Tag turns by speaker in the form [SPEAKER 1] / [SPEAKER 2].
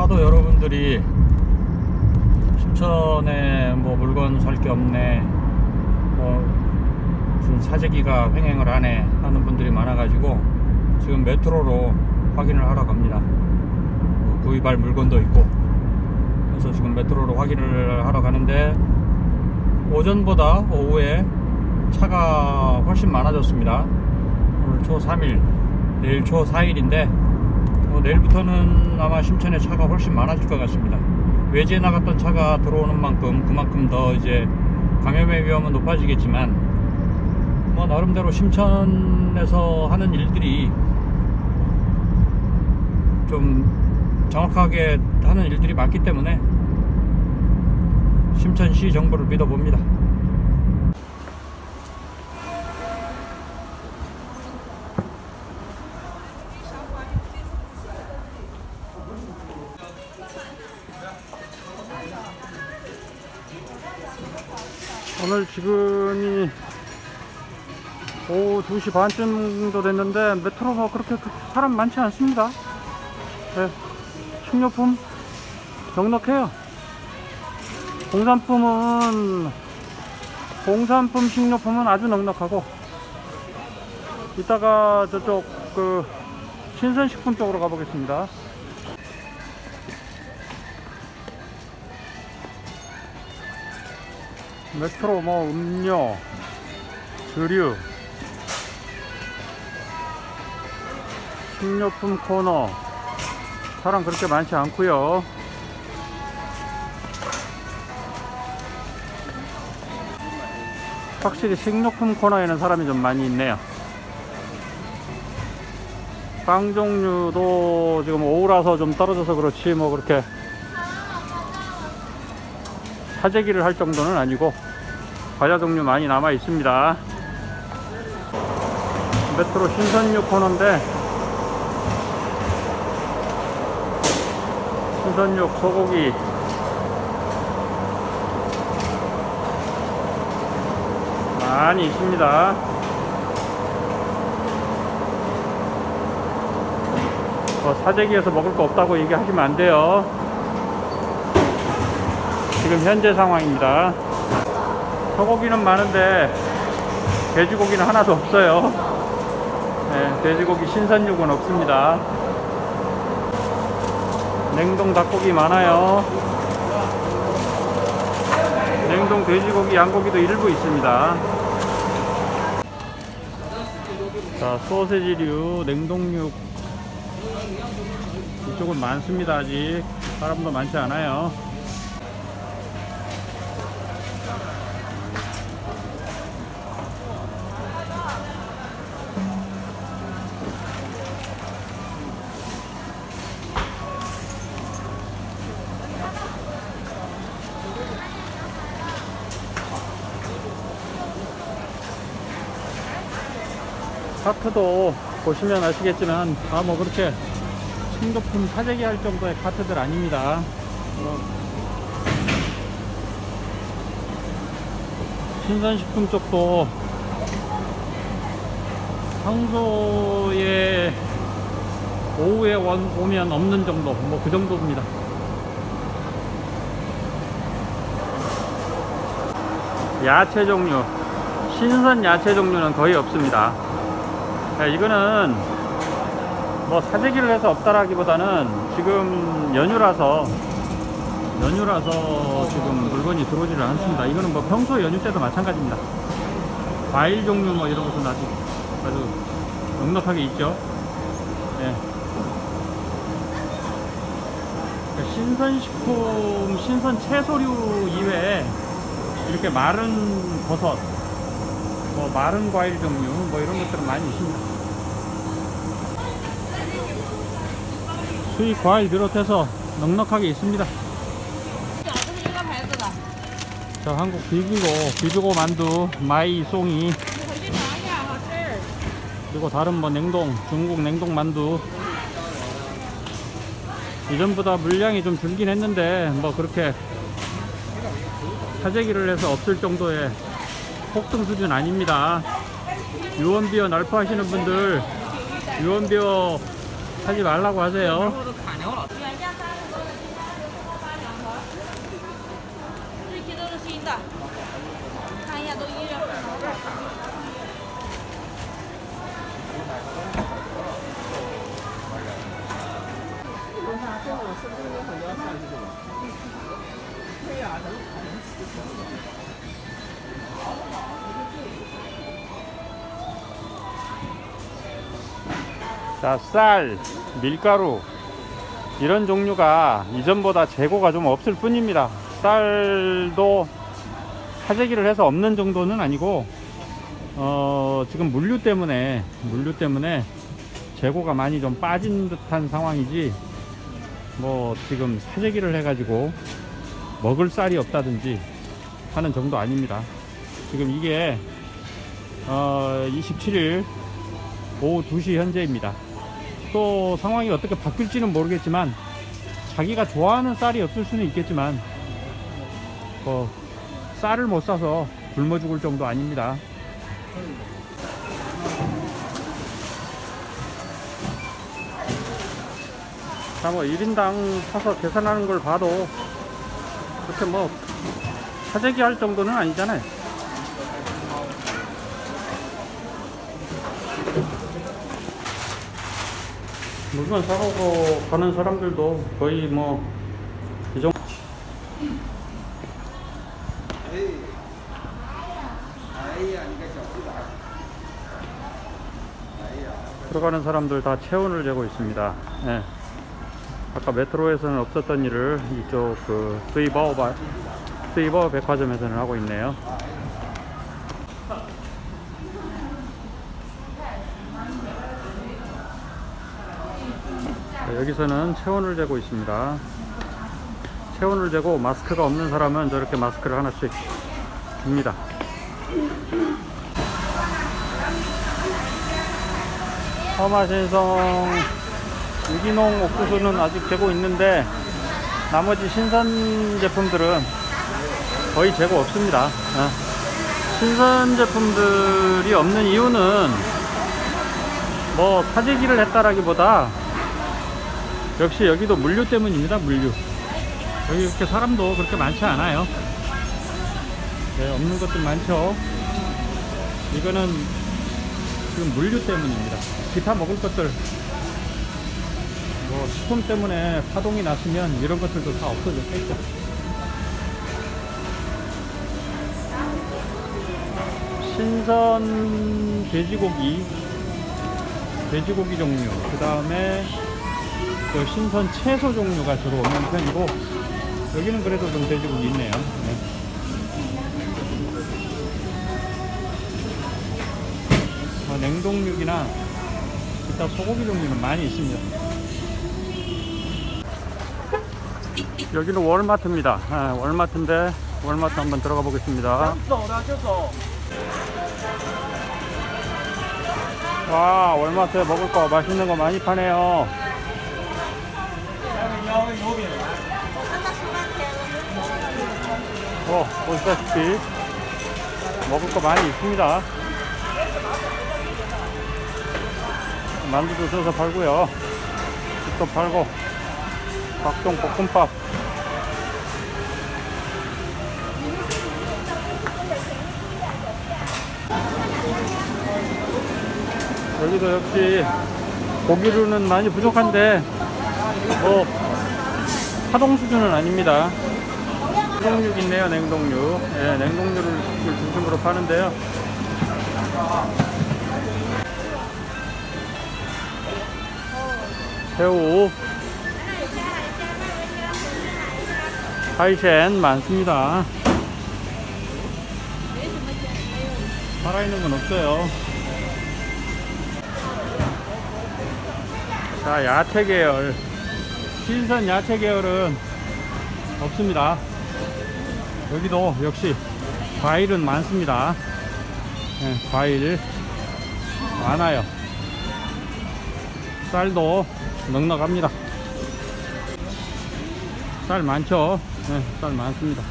[SPEAKER 1] 하도 여러분들이 심천에 뭐 물건 살 게 없네 뭐 무슨 사재기가 횡행을 하네 하는 분들이 많아가지고 지금 메트로로 확인을 하러 갑니다. 뭐 구입할 물건도 있고. 그래서 지금 메트로로 확인을 하러 가는데 오전보다 오후에 차가 훨씬 많아졌습니다. 오늘 초 3일 내일 초 4일인데 뭐 내일부터는 아마 심천에 차가 훨씬 많아질 것 같습니다. 외지에 나갔던 차가 들어오는 만큼 그만큼 더 이제 감염의 위험은 높아지겠지만 뭐 나름대로 심천에서 하는 일들이 좀 정확하게 하는 일들이 많기 때문에 심천시 정보를 믿어봅니다. 오늘 지금이 오후 2시 반쯤 정도 됐는데 메트로가 그렇게 그- 사람 많지 않습니다. 네, 식료품 넉넉해요. 공산품은 공산품 식료품은 아주 넉넉하고 이따가 저쪽 그 신선식품 쪽으로 가보겠습니다. 메트로 뭐 음료, 주류, 식료품 코너 사람 그렇게 많지 않고요. 확실히 식료품 코너에는 사람이 좀 많이 있네요. 빵 종류도 지금 오후라서 좀 떨어져서 그렇지 뭐 그렇게 사재기를 할 정도는 아니고 과자 종류 많이 남아 있습니다. 메트로 신선육 코너인데 신선육 소고기 많이 있습니다. 뭐 사재기에서 먹을 거 없다고 얘기하시면 안 돼요. 지금 현재 상황입니다. 소고기는 많은데 돼지고기는 하나도 없어요. 네, 돼지고기 신선육은 없습니다. 냉동 닭고기 많아요. 냉동 돼지고기, 양고기도 일부 있습니다. 자, 소세지류, 냉동육 이쪽은 많습니다. 아직 사람도 많지 않아요. 카트도 보시면 아시겠지만 다 뭐 그렇게 식료품 사재기 할 정도의 카트들 아닙니다. 뭐 신선식품 쪽도 평소에 오후에 원- 오면 없는 정도, 뭐 그 정도입니다. 야채 종류, 신선 야채 종류는 거의 없습니다. 네, 이거는 뭐 사재기를 해서 없다라기보다는 지금 연휴라서 연휴라서 지금 물건이 들어오지를 않습니다. 이거는 뭐 평소 연휴 때도 마찬가지입니다. 과일 종류 뭐 이런 것은 아직 아주 넉넉하게 있죠. 예. 그러니까 신선식품, 신선 채소류 이외에 이렇게 마른 버섯, 뭐 마른 과일 종류 뭐 이런 것들은 많이 있습니다. 수입 과일 비롯해서 넉넉하게 있습니다. 자 한국 비비고 비비고 만두 마이 송이 그리고 다른 뭐 냉동 중국 냉동 만두 이전보다 물량이 좀 줄긴 했는데 뭐 그렇게 사재기를 해서 없을 정도의 폭등 수준 아닙니다. 유언비어 날파하시는 분들 유언비어 하지 말라고 하세요.
[SPEAKER 2] 아,
[SPEAKER 1] 자, 쌀, 밀가루 이런 종류가 이전보다 재고가 좀 없을 뿐입니다. 쌀도 사재기를 해서 없는 정도는 아니고 어, 지금 물류 때문에 물류 때문에 재고가 많이 좀 빠진 듯한 상황이지 뭐 지금 사재기를 해가지고 먹을 쌀이 없다든지 하는 정도 아닙니다. 지금 이게 어, 27일 오후 2시 현재입니다. 또 상황이 어떻게 바뀔지는 모르겠지만 자기가 좋아하는 쌀이 없을 수는 있겠지만 뭐 쌀을 못 사서 굶어 죽을 정도 아닙니다. 자, 뭐 1인당 사서 계산하는 걸 봐도 그렇게 뭐 사재기 할 정도는 아니잖아요. 물건 사고 가는 사람들도 거의 뭐, 이 정도. 들어가는 사람들 다 체온을 재고 있습니다. 예. 아까 메트로에서는 없었던 일을 이쪽 그 스이버 백화점에서는 하고 있네요. 여기서는 체온을 재고 있습니다. 체온을 재고 마스크가 없는 사람은 저렇게 마스크를 하나씩 줍니다. 서마신성 유기농 옥수수는 아직 재고 있는데 나머지 신선 제품들은 거의 재고 없습니다. 어. 신선 제품들이 없는 이유는 뭐 사재기를 했다라기보다 역시 여기도 물류 때문입니다. 물류. 여기 이렇게 사람도 그렇게 많지 않아요. 네, 없는 것들 많죠. 이거는 지금 물류 때문입니다. 기타 먹을 것들 뭐 식품 때문에 파동이 났으면 이런 것들도 다 없어졌겠죠. 신선 돼지고기, 돼지고기 종류, 그 다음에 그 신선 채소 종류가 주로 오는 편이고 여기는 그래도 좀 돼지고기 있네요. 네. 뭐 냉동육이나 기타 소고기 종류는 많이 있습니다. 여기는 월마트입니다. 아, 월마트인데 월마트 한번 들어가 보겠습니다. 와 월마트에 먹을 거 맛있는 거 많이 파네요. 어, 보시다시피 먹을 거 많이 있습니다. 만두도 써서 팔고요. 죽도 팔고 각종 볶음밥. 여기도 역시 고기류는 많이 부족한데 뭐 파동 수준은 아닙니다. 냉동육 있네요, 냉동육. 예, 냉동육을 중심으로 파는데요. 새우, 하이센 많습니다. 살아있는 건 없어요. 자, 야채 계열. 신선 야채 계열은 없습니다. 여기도 역시 과일은 많습니다. 예, 과일 많아요. 쌀도 넉넉합니다. 쌀 많죠? 예, 쌀 많습니다.